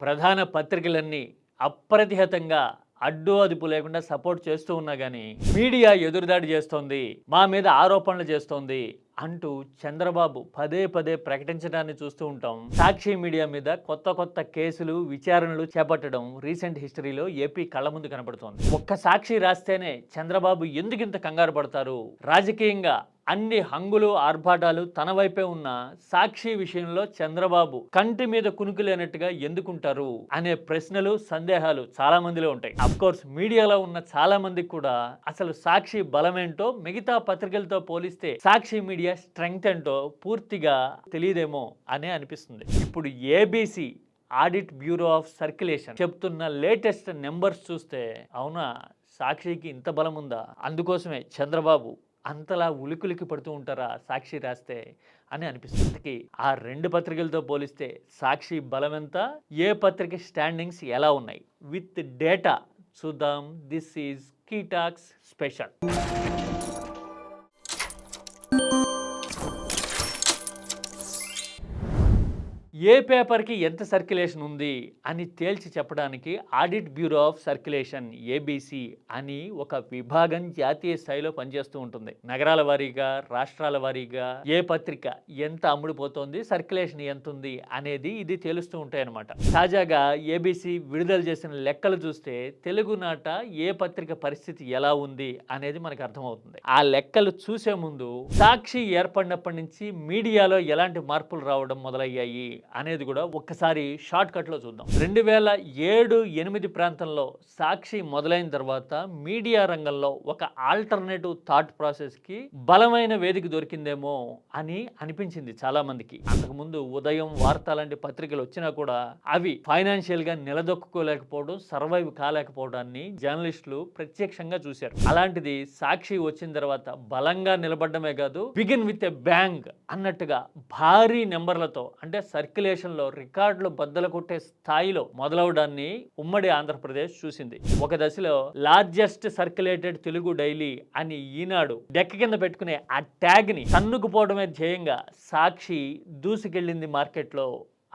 ప్రధాన పత్రికలన్నీ అప్రతిహతంగా అడ్డు అదుపు లేకుండా సపోర్ట్ చేస్తూ ఉన్నా కానీ మీడియా ఎదురుదాడి చేస్తోంది మా మీద ఆరోపణలు చేస్తోంది అంటూ చంద్రబాబు పదే పదే ప్రకటించడాన్ని చూస్తూ ఉంటాం. సాక్షి మీడియా మీద కొత్త కొత్త కేసులు విచారణలు చేపట్టడం రీసెంట్ హిస్టరీలో ఏపీ కళ్ళ ముందు కనబడుతోంది ఒక్క సాక్షి రాస్తేనే చంద్రబాబు ఎందుకింత కంగారు పడతారు? రాజకీయంగా అన్ని హంగులు ఆర్భాటాలు తన వైపే ఉన్న సాక్షి విషయంలో చంద్రబాబు కంటి మీద కునుకు లేనట్టుగా ఎందుకుంటారు అనే ప్రశ్నలు సందేహాలు చాలా మందిలో ఉంటాయి. అఫ్ కోర్స్ మీడియాలో ఉన్న చాలా మందికి కూడా అసలు సాక్షి బలమేంటో మిగతా పత్రికలతో పోలిస్తే సాక్షి మీడియా స్ట్రెంగ్త్ ఏంటో పూర్తిగా తెలియదేమో అనే అనిపిస్తుంది. ఇప్పుడు ABC audit bureau of circulation చెప్తున్న లేటెస్ట్ నెంబర్స్ చూస్తే అవునా? సాక్షికి ఇంత బలం ఉందా? అందుకోసమే చంద్రబాబు అంతలా ఉలికులికి పడుతూ ఉంటారా సాక్షి రాస్తే అని అనిపిస్తుంది. ఆ రెండు పత్రికలతో పోలిస్తే సాక్షి బలం ఎంత ఏ పత్రిక స్టాండింగ్స్ ఎలా ఉన్నాయి? విత్ డేటా చూద్దాం. This is key talks special. ఏ పేపర్కి ఎంత సర్క్యులేషన్ ఉంది అని తేల్చి చెప్పడానికి audit bureau of circulation ABC అని ఒక విభాగం జాతీయ స్థాయిలో పనిచేస్తూ ఉంటుంది. నగరాల వారీగా రాష్ట్రాల వారీగా ఏ పత్రిక ఎంత అమ్ముడుపోతోంది సర్క్యులేషన్ ఎంత ఉంది అనేది ఇది తేలుస్తూ ఉంటాయన్నమాట. తాజాగా ఏబీసీ విడుదల చేసిన లెక్కలు చూస్తే తెలుగునాట ఏ పత్రిక పరిస్థితి ఎలా ఉంది అనేది మనకు అర్థమవుతుంది. ఆ లెక్కలు చూసే ముందు సాక్షి ఏర్పడినప్పటి నుంచి మీడియాలో ఎలాంటి మార్పులు రావడం మొదలయ్యాయి అనేది కూడా ఒక్కసారి షార్ట్ కట్లో చూద్దాం. రెండు వేల ఏడు ఎనిమిది ప్రాంతంలో సాక్షి మొదలైన తర్వాత మీడియా రంగంలో ఒక ఆల్టర్నేటివ్ థాట్ ప్రాసెస్కి బలమైన వేదిక దొరికిందేమో అని అనిపించింది చాలా మందికి అంతకుముందు ఉదయం వార్త లాంటి పత్రికలు వచ్చినా కూడా అవి ఫైనాన్షియల్గా నిలదొక్కుకోలేకపోవడం సర్వైవ్ కాలేకపోవడాన్ని జర్నలిస్టులు ప్రత్యక్షంగా చూశారు. అలాంటిది సాక్షి వచ్చిన తర్వాత బలంగా నిలబడమే కాదు బిగిన్ విత్ ఎ బ్యాంగ్ అన్నట్టుగా భారీ నెంబర్లతో అంటే సర్కిల్ లో రికార్డులు బద్దలు కొట్టే స్థాయిలో మొదలవడాన్ని ఉమ్మడి ఆంధ్రప్రదేశ్ చూసింది. ఒక దశలో లార్జెస్ట్ సర్క్యులేటెడ్ తెలుగు డైలీ అని ఈనాడు డెక్క కింద పెట్టుకునే ఆ ట్యాగ్ని తన్నుకుపోవడమే ధ్యేయంగా సాక్షి దూసుకెళ్ళింది మార్కెట్లో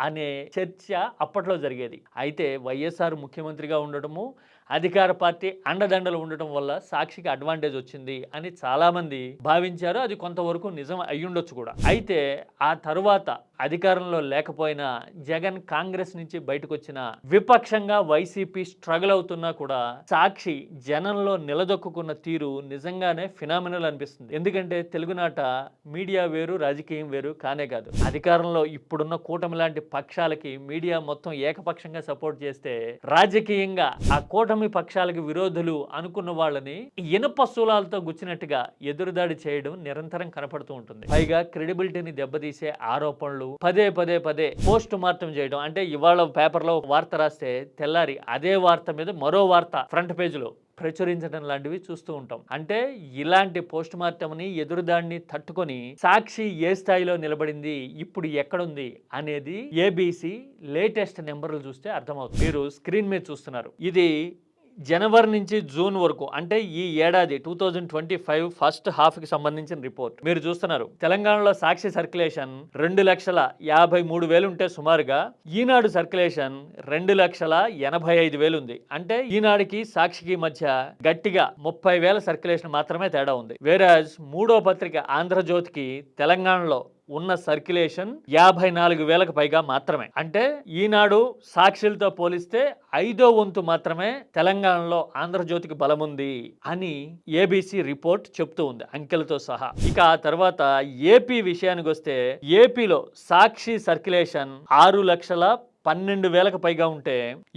అనే చర్చ అప్పట్లో జరిగేది. అయితే వైఎస్ఆర్ ముఖ్యమంత్రిగా ఉండటము అధికార పార్టీ అండదండలు ఉండటం వల్ల సాక్షికి అడ్వాంటేజ్ వచ్చింది అని చాలామంది భావించారు. అది కొంతవరకు నిజం అయ్యుండొచ్చు కూడా. అయితే ఆ తరువాత అధికారంలో లేకపోయినా జగన్ కాంగ్రెస్ నుంచి బయటకు వచ్చిన విపక్షంగా వైసీపీ స్ట్రగుల్ అవుతున్నా కూడా సాక్షి జనంలో నిలదొక్కున్న తీరు నిజంగానే ఫినామినల్ అనిపిస్తుంది. ఎందుకంటే తెలుగునాట మీడియా వేరు రాజకీయం వేరు కానే కాదు. అధికారంలో ఇప్పుడున్న కూటమి లాంటి పక్షాలకి మీడియా మొత్తం ఏకపక్షంగా సపోర్ట్ చేస్తే రాజకీయంగా ఆ కూటమి పక్షాలకు విరోధులు అనుకున్న వాళ్ళని ఇనుప శూలాలతో గుచ్చినట్టుగా ఎదురుదాడి చేయడం నిరంతరం కనపడుతూ ఉంటుంది. పైగా క్రెడిబిలిటీని దెబ్బతీసే ఆరోపణలు పదే పదే పదే పోస్ట్ మార్టం చేయడం అంటే ఇవాళ పేపర్లో వార్త రాస్తే తెల్లారి అదే వార్త మీద మరో వార్త ఫ్రంట్ పేజీలో ప్రచురించడం లాంటివి చూస్తూ ఉంటాం. అంటే ఇలాంటి పోస్ట్ మార్టంని ఎదురుదాడిని తట్టుకొని సాక్షి ఏ స్థాయిలో నిలబడింది ఇప్పుడు ఎక్కడుంది అనేది ఏబీసీ లేటెస్ట్ నెంబర్లు చూస్తే అర్థమవుతుంది. మీరు స్క్రీన్ మీద చూస్తున్నారు. ఇది జనవరి నుంచి జూన్ వరకు అంటే ఈ ఏడాది two thousand twenty five first హాఫ్కి సంబంధించిన రిపోర్ట్. మీరు చూస్తున్నారు తెలంగాణలో సాక్షి సర్క్యులేషన్ రెండు లక్షల యాభై మూడు వేలు ఉంటే సుమారుగా ఈనాడు సర్క్యులేషన్ రెండు లక్షల ఎనభై ఐదు వేలు ఉంది. అంటే ఈనాడుకి సాక్షికి మధ్య గట్టిగా ముప్పై వేల సర్క్యులేషన్ మాత్రమే తేడా ఉంది. వేరాజ్ మూడో పత్రిక ఆంధ్రజ్యోతికి తెలంగాణలో ఉన్న సర్క్యులేషన్ యాభై నాలుగు వేలకు పైగా మాత్రమే. అంటే ఈనాడు సాక్షులతో పోలిస్తే ఐదో వంతు మాత్రమే తెలంగాణలో ఆంధ్రజ్యోతికి బలముంది అని ఏబీసీ రిపోర్ట్ చెప్తూ ఉంది అంకెలతో సహా. ఇక ఆ తర్వాత ఏపీ విషయానికి వస్తే ఏపీలో సాక్షి సర్క్యులేషన్ ఆరు లక్షల పన్నెండు వేలకు పైగా ఉంటే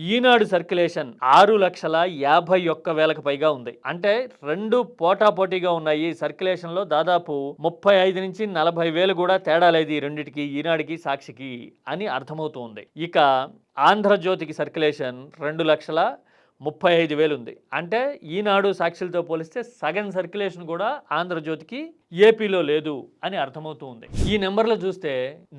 ఈనాడు సర్క్యులేషన్ ఆరు లక్షల యాభై ఒక్క వేలకు పైగా ఉంది. అంటే రెండు పోటాపోటీగా ఉన్నాయి సర్క్యులేషన్లో దాదాపు ముప్పై ఐదు నుంచి నలభై వేలు కూడా తేడా లేదు ఈ రెండిటికి ఈనాడికి సాక్షికి అని అర్థమవుతుంది ఇక ఆంధ్రజ్యోతికి సర్క్యులేషన్ రెండు లక్షల ముప్పై ఐదు వేలు ఉంది. అంటే ఈనాడు సాక్షులతో పోలిస్తే సగం సర్క్యులేషన్ కూడా ఆంధ్రజ్యోతికి ఏపీలో లేదు అని అర్థమవుతూ ఉంది. ఈ నెంబర్లో చూస్తే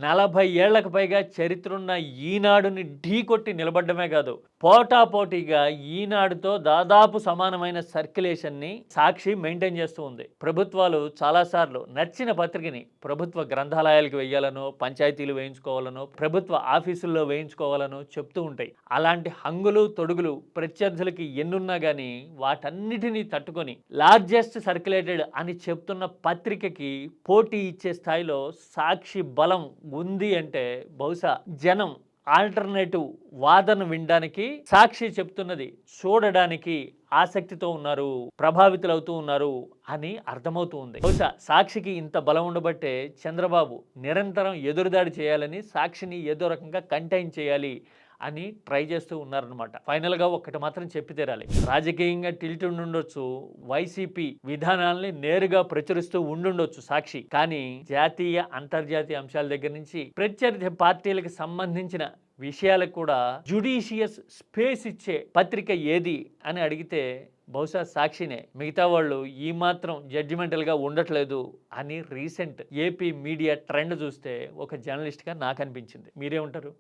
నలభై ఏళ్ళకు పైగా చరిత్ర ఉన్న ఈనాడుని ఢీ కొట్టి నిలబడ్డమే కాదు పోటాపోటీగా ఈనాడుతో దాదాపు సమానమైన సర్క్యులేషన్ని సాక్షి మెయింటైన్ చేస్తూ ఉంది. ప్రభుత్వాలు చాలాసార్లు నచ్చిన పత్రికని ప్రభుత్వ గ్రంథాలయాలకు వేయాలనో పంచాయతీలు వేయించుకోవాలనో ప్రభుత్వ ఆఫీసుల్లో వేయించుకోవాలనో చెప్తూ ఉంటాయి. అలాంటి హంగులు తొడుగులు ప్రత్యేక ప్రత్యర్థులకి ఎన్నున్నా కానీ వాటన్నిటినీ తట్టుకొని లార్జెస్ట్ సర్క్యులేటెడ్ అని చెప్తున్న పత్రికకి పోటీ ఇచ్చే స్థాయిలో సాక్షి బలం ఉంది అంటే బహుశా జనం ఆల్టర్నేటివ్ వాదన వినడానికి సాక్షి చెప్తున్నది చూడడానికి ఆసక్తితో ఉన్నారు ప్రభావితులవుతూ ఉన్నారు అని అర్థమవుతూ ఉంది. బహుశా సాక్షికి ఇంత బలం ఉండబట్టే చంద్రబాబు నిరంతరం ఎదురుదాడి చేయాలని సాక్షిని ఏదో రకంగా కంటైన్ చేయాలి అని ట్రై చేస్తూ ఉన్నారనమాట ఫైనల్గా ఒక్కటి మాత్రం చెప్పి తీరాలి. రాజకీయంగా టిల్ట్ ఉండుండొచ్చు వైసీపీ విధానాల్ని నేరుగా ప్రచురిస్తూ ఉండుండొచ్చు సాక్షి. కానీ జాతీయ అంతర్జాతీయ అంశాల దగ్గర నుంచి ప్రత్యర్థి పార్టీలకు సంబంధించిన విషయాలకు కూడా జుడిషియస్ స్పేస్ ఇచ్చే పత్రిక ఏది అని అడిగితే బహుశా సాక్షినే. మిగతా వాళ్ళు ఈ మాత్రం జడ్జిమెంటల్గా ఉండట్లేదు అని రీసెంట్ ఏపీ మీడియా ట్రెండ్ చూస్తే ఒక జర్నలిస్ట్గా నాకు అనిపించింది. మీరేమంటారు?